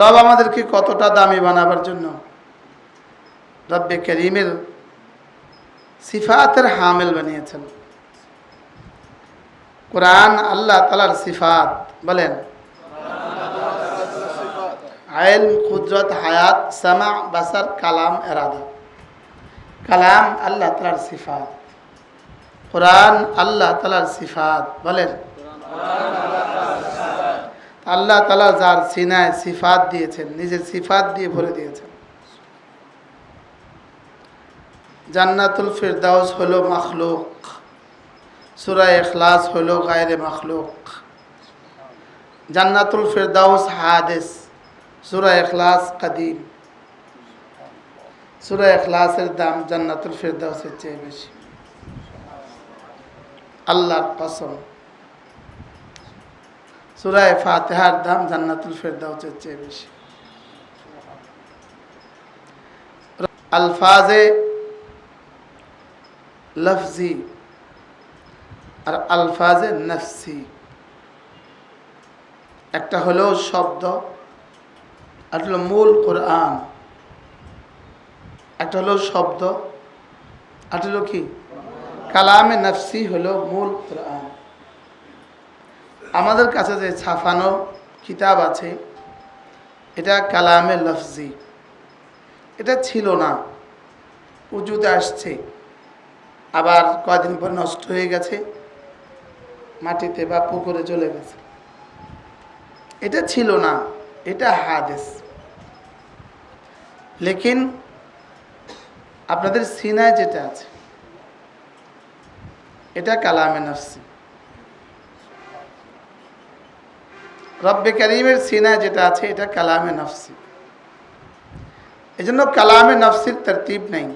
রব আমাদেরকে কতটা দামি বানাবার জন্য? রব্বে করিমের সিফাতের হামেল বানিয়েছেন। কোরআন আল্লাহ তালার সিফাত বলেন, আইল, কুদরত, হায়াত, সামা, বাসার কালাম, এরাদা। কালাম আল্লাহ তালার সিফাত। কোরআন আল্লাহ তালার সিফাত বলেন আল্লাহ তালা যার সিনায় সিফাত দিয়েছেন নিজের সিফাত দিয়ে ভরে দিয়েছেন। জান্নাতুল ফিরদাউস হলো মখলুক। সুরা এখলাস হলো গায়রে মখলুক। জান্নাতুল ফিরদাউস হাদেস সুরা এখলাস কাদিম। সুরা এখলাসের দাম জান্নাতুল ফিরদাউসের চেয়ে বেশি। আল্লাহর কসম। সুরায় ফাতেহার দাম জান্নাতুল ফেরদাউসের চেয়ে বেশি। আলফাজে লফজি আর আলফাজে নফসি। একটা হলো শব্দ, একটা হলো মূল কোরআন। একটা হলো শব্দ, একটা হলো কি? কালামে নফসি হলো মূল কোরআন। আমাদের কাছে যে ছাপানো কিতাব আছে, এটা কালামে লফজি। এটা ছিল না। উজুতে আসছে। আবার কয়দিন পর নষ্ট হয়ে গেছে। মাটিতে বা পুকুরে চলে গেছে। এটা ছিল না। এটা হাদেস। লেকিন আপনাদের সিনায় যেটা আছে, এটা কালামে নফসি। রব্বে করিমের সিনা যেটা আছে, এটা কালামে নফসি। এই জন্য কালামে নফসির তরতিব নেই।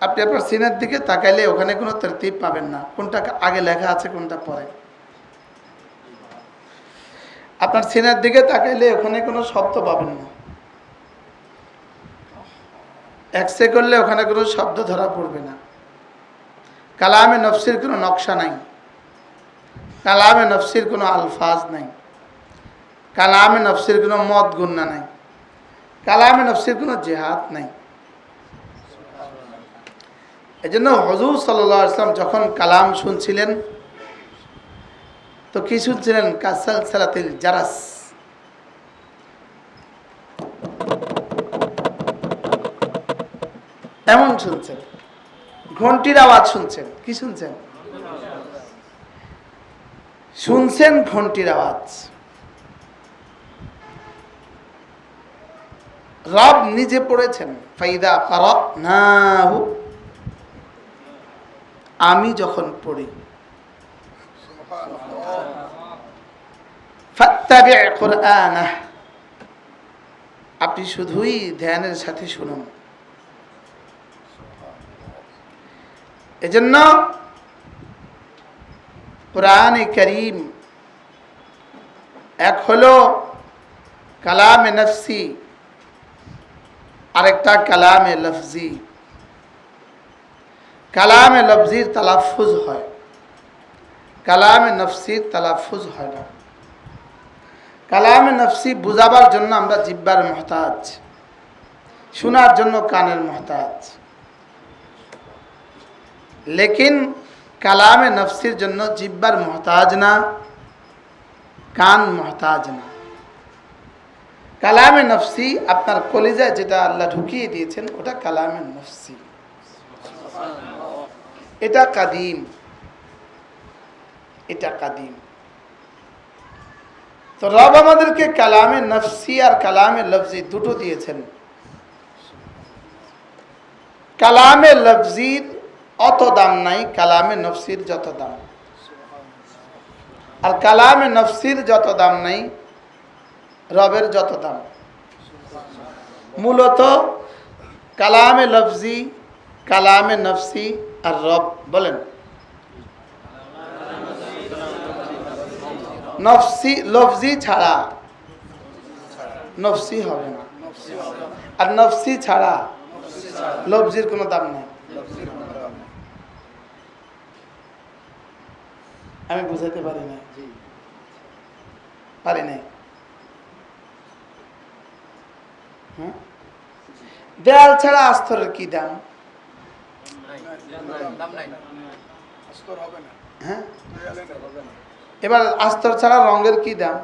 আপনি আপনার সিনের দিকে তাকাইলে ওখানে কোনো তরতিব পাবেন না। কোনটা আগে লেখা আছে, কোনটা পরে। আপনার সিনের দিকে তাকাইলে ওখানে কোনো শব্দ পাবেন না। এক্সে করলে ওখানে কোনো শব্দ ধরা পড়বে না। কালামে নফসির কোনো নকশা নাই। কালামে নফসির কোনো আলফাজ নাই। কালামে নফসির কোনো মত গুন্না নাই। কালামে নফসির কোনো জেহাদ নাই। এই জন্য হজুর সাল্লাম যখন কালাম শুনছিলেন, তো কি শুনছিলেন? কাসাল সালাতিল জারাস। এমন শুনছেন। ঘন্টির আওয়াজ শুনছেন। কি শুনছেন? শুনছেন ঘন্টির আওয়াজ। রব নিজে পড়েছেন। ফাইদা কারব না আমি যখন পড়ি। আপনি শুধুই ধ্যানের সাথে শুনুন। এজন্য কোরআনে করিম এক হলো কালামে নফসি। আরেকটা কালামে লফজি। কালামে লফজির তালাফুজ হয়। কালামে নফসির তালাফুজ হয় না। কালামে নফসি বুঝাবার জন্য আমরা জিব্বার মহতাজ। শোনার জন্য কানের মহতাজ। লেকিন কালামে নফসির জন্য জিব্বার মহতাজ না, কান মহতাজ না। কালামে নফসি আপনার কলিজায় যেটা আল্লাহ ঢুকিয়ে দিয়েছেন, ওটা কালামে নফসি। এটা কাদিম। এটা কাদিম। তো রব আমাদেরকে কালামে নফসি আর কালামে লফজি দুটো দিয়েছেন। কালামে লফজির অত দাম নাই, কালামে নফসির যত দাম। আর কালামে নফসির যত দাম নাই রবের যত দাম। মূলত কালামে লফজি, কালামে নফসি আর রব বলেন। নফসি, লফজি ছাড়া নফসি হবে না। আর নফসি ছাড়া লফজির কোনো দাম নেই। আমি বুঝাতে পারি না পারি নাই। হ্যাঁ দেয়াল ছাড়া আস্তরের কি দাম? আস্তর হবে না। হ্যাঁ? দেয়ালে হবে না। এবার আস্তর ছাড়া রঙের কি দাম?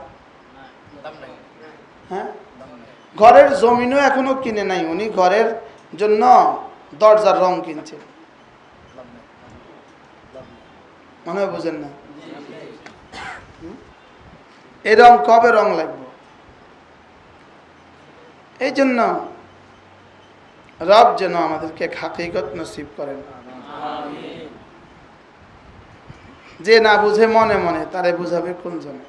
হ্যাঁ? ঘরের জমিনও এখনও কিনে নাই। উনি ঘরের জন্য দরজার রং কিনছে। মনে হয় বুঝেন না? এই রং কবে রং লাগবে? এই জন্য রব যেন আমাদেরকে হাকিকত নসিব করেন। যে না বুঝে মনে মনে, তারে বুঝাবে কোন জনে?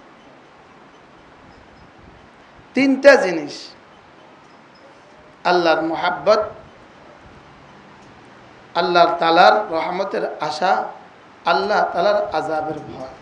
তিনটা জিনিস আল্লাহর মোহাব্বত, আল্লাহর তালার রহমতের আশা, আল্লাহ তালার আজাবের ভয়।